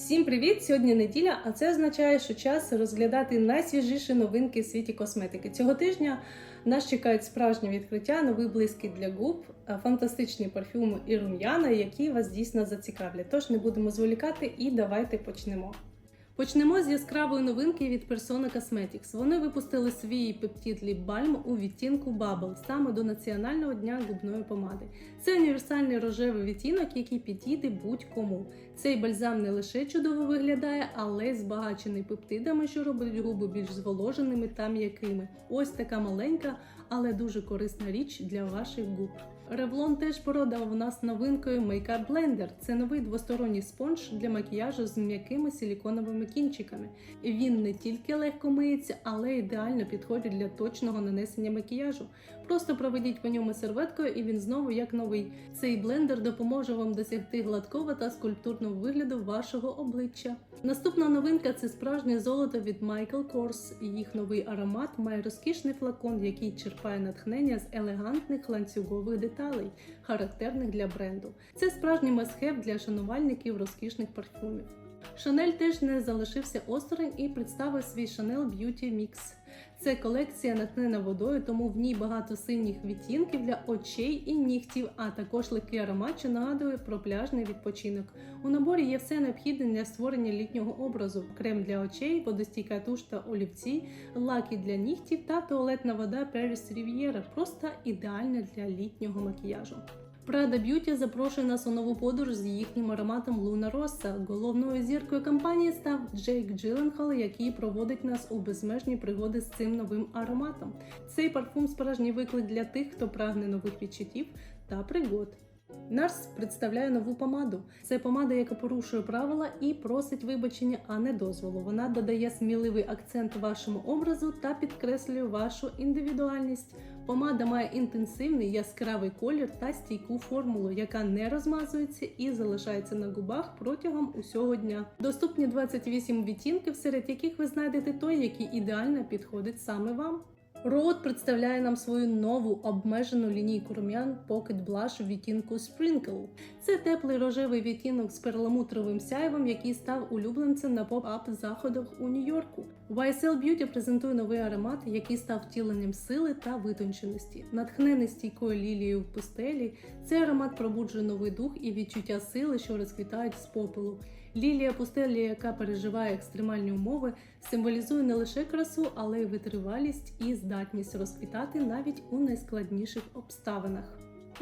Всім привіт! Сьогодні неділя, а це означає, що час розглядати найсвіжіші новинки в світі косметики. Цього тижня нас чекають справжні відкриття, нові блиски для губ, фантастичні парфюми і рум'яна, які вас дійсно зацікавлять. Тож не будемо зволікати і давайте почнемо. Почнемо з яскравої новинки від Persona Cosmetics. Вони випустили свій пептид Lip Balm у відтінку Bubble саме до Національного дня губної помади. Це універсальний рожевий відтінок, який підійде будь-кому. Цей бальзам не лише чудово виглядає, але й збагачений пептидами, що роблять губи більш зволоженими та м'якими. Ось така маленька, але дуже корисна річ для ваших губ. Revlon теж порадав нас новинкою Makeup Blender. Це новий двосторонній спонж для макіяжу з м'якими силіконовими кінчиками. Він не тільки легко миється, але ідеально підходить для точного нанесення макіяжу. Просто проведіть по ньому серветкою, і він знову як новий. Цей блендер допоможе вам досягти гладкого та скульптурного вигляду вашого обличчя. Наступна новинка це справжнє золото від Michael Kors. Їх новий аромат має розкішний флакон, який черпає натхнення з елегантних ланцюгових деталей, характерних для бренду. Це справжній мастхев для шанувальників розкішних парфюмів. Шанель теж не залишився осторонь і представив свій Chanel Beauty Mix. Це колекція натхнена водою, тому в ній багато синіх відтінків для очей і нігтів, а також легкий аромат, що нагадує про пляжний відпочинок. У наборі є все необхідне для створення літнього образу: крем для очей, водостійка туш та олівці, лаки для нігтів та туалетна вода Paris Riviera. Просто ідеальна для літнього макіяжу. Prada Beauty запрошує нас у нову подорож з їхнім ароматом Luna Rossa. Головною зіркою компанії став Джейк Джилленхол, який проводить нас у безмежні пригоди з цим новим ароматом. Цей парфум справжній виклик для тих, хто прагне нових відчуттів та пригод. Нарс представляє нову помаду. Це помада, яка порушує правила і просить вибачення, а не дозволу. Вона додає сміливий акцент вашому образу та підкреслює вашу індивідуальність. Помада має інтенсивний яскравий колір та стійку формулу, яка не розмазується і залишається на губах протягом усього дня. Доступні 28 відтінків, серед яких ви знайдете той, який ідеально підходить саме вам. Роуд представляє нам свою нову обмежену лінійку рум'ян Pocket Blush в відтінку Sprinkle. Це теплий рожевий відтінок з перламутровим сяйвом, який став улюбленцем на поп-ап заходах у Нью-Йорку. YSL Beauty презентує новий аромат, який став втіленням сили та витонченості. Натхнений стійкою лілією в пустелі, цей аромат пробуджує новий дух і відчуття сили, що розквітають з попелу. Лілія пустелі, яка переживає екстремальні умови, символізує не лише красу, але й витривалість і здатність розквітати навіть у найскладніших обставинах.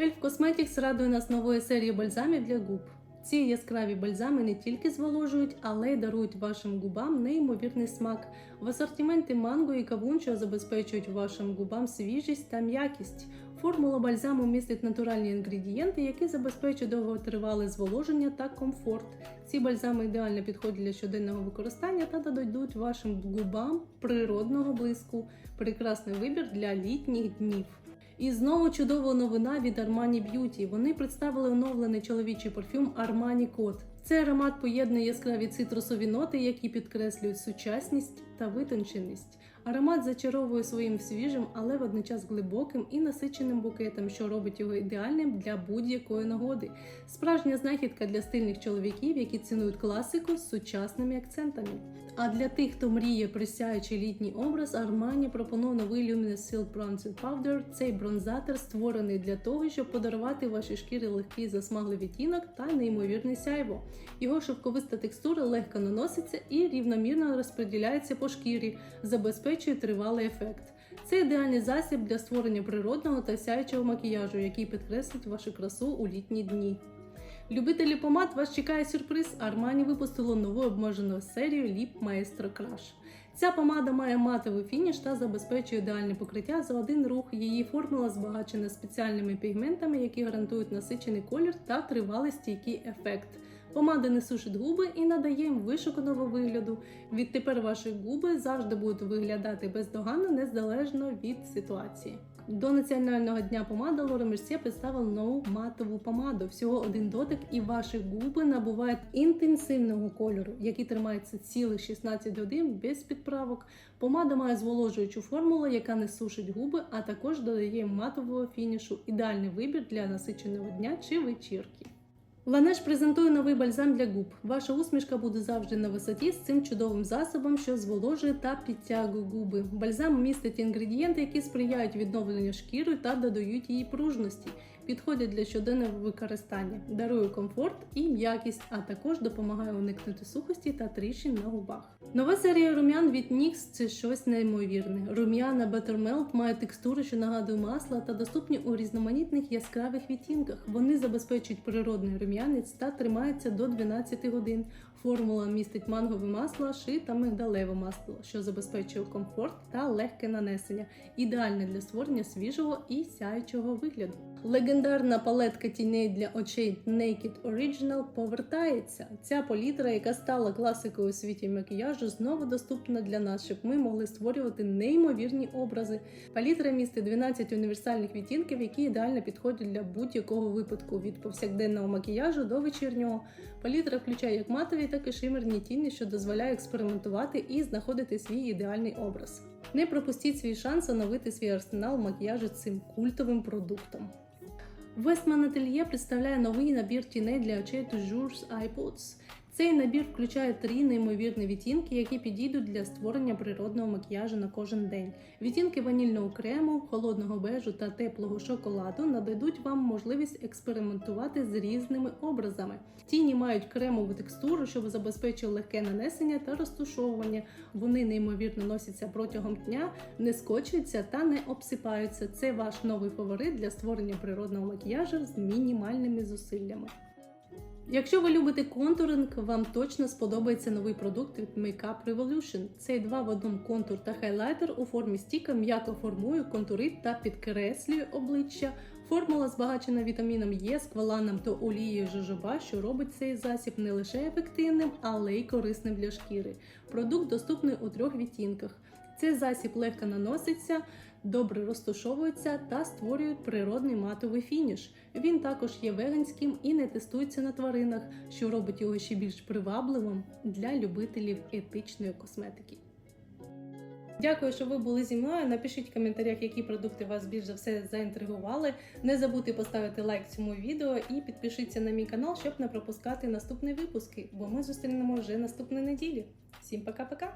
Ельф Cosmetics радує нас новою серією бальзамів для губ. Ці яскраві бальзами не тільки зволожують, але й дарують вашим губам неймовірний смак. В асортименті манго і кавун, що забезпечують вашим губам свіжість та м'якість. Формула бальзаму містить натуральні інгредієнти, які забезпечують довготривале зволоження та комфорт. Ці бальзами ідеально підходять для щоденного використання та додадуть вашим губам природного блиску. Прекрасний вибір для літніх днів. І знову чудова новина від Armani Beauty. Вони представили оновлений чоловічий парфюм Armani Code. Цей аромат поєднує яскраві цитрусові ноти, які підкреслюють сучасність та витонченість. Аромат зачаровує своїм свіжим, але водночас глибоким і насиченим букетом, що робить його ідеальним для будь-якої нагоди. Справжня знахідка для стильних чоловіків, які цінують класику з сучасними акцентами. А для тих, хто мріє про сяючий літній образ, Armani пропонує новий Luminous Silk Bronzer Powder. Цей бронзатор створений для того, щоб подарувати вашій шкірі легкий засмаглий відтінок та неймовірне сяйво. Його шовковиста текстура легко наноситься і рівномірно розподіляється по шкірі, забезпечує тривалий ефект. Це ідеальний засіб для створення природного та сяючого макіяжу, який підкреслить вашу красу у літні дні. Любителі помад вас чекає сюрприз. Armani випустило нову обмежену серію Lip Maestro Crush. Ця помада має матовий фініш та забезпечує ідеальне покриття за один рух. Її формула збагачена спеціальними пігментами, які гарантують насичений колір та тривалий стійкий ефект. Помада не сушить губи і надає їм вишуканого вигляду. Відтепер ваші губи завжди будуть виглядати бездоганно незалежно від ситуації. До національного дня помада Лора Мерсьє представила нову матову помаду. Всього один дотик, і ваші губи набувають інтенсивного кольору, який тримається цілих 16 годин без підправок. Помада має зволожуючу формулу, яка не сушить губи, а також додає матового фінішу. Ідеальний вибір для насиченого дня чи вечірки. Ланеш презентує новий бальзам для губ. Ваша усмішка буде завжди на висоті з цим чудовим засобом, що зволожує та підтягує губи. Бальзам містить інгредієнти, які сприяють відновленню шкіри та додають їй пружності. Підходять для щоденного використання, дарує комфорт і м'якість, а також допомагає уникнути сухості та тріщин на губах. Нова серія рум'ян від NYX – це щось неймовірне. Рум'яна Buttermelt має текстуру, що нагадує масло, та доступні у різноманітних яскравих відтінках. Вони забезпечують природний рум'янець та тримаються до 12 годин. Формула містить мангове масло, ши та мигдалеве масло, що забезпечує комфорт та легке нанесення, ідеальне для створення свіжого і сяючого вигляду. Легендарна палетка тіней для очей Naked Original повертається. Ця палітра, яка стала класикою у світі макіяжу, знову доступна для нас, щоб ми могли створювати неймовірні образи. Палітра містить 12 універсальних відтінків, які ідеально підходять для будь-якого випадку від повсякденного макіяжу до вечірнього. Палітра включає як матові, так і шимерні тіні, що дозволяє експериментувати і знаходити свій ідеальний образ. Не пропустіть свій шанс оновити свій арсенал макіяжу цим культовим продуктом. Westman Atelier представляє новий набір тіней для очей Toujours iPods. Цей набір включає три неймовірні відтінки, які підійдуть для створення природного макіяжу на кожен день. Відтінки ванільного крему, холодного бежу та теплого шоколаду нададуть вам можливість експериментувати з різними образами. Тіні мають кремову текстуру, що забезпечує легке нанесення та розтушовування. Вони неймовірно носяться протягом дня, не скочуються та не обсипаються. Це ваш новий фаворит для створення природного макіяжу з мінімальними зусиллями. Якщо ви любите контуринг, вам точно сподобається новий продукт від Makeup Revolution. Цей два в одному контур та хайлайтер у формі стіка м'яко формує, контурить та підкреслює обличчя. Формула збагачена вітаміном Е, скваланом та олією жожоба, що робить цей засіб не лише ефективним, але й корисним для шкіри. Продукт доступний у трьох відтінках. Цей засіб легко наноситься, добре розташовується та створює природний матовий фініш. Він також є веганським і не тестується на тваринах, що робить його ще більш привабливим для любителів етичної косметики. Дякую, що ви були зі мною. Напишіть в коментарях, які продукти вас більш за все заінтригували. Не забудьте поставити лайк цьому відео і підпишіться на мій канал, щоб не пропускати наступні випуски, бо ми зустрінемо вже наступної неділі. Всім пока-пока!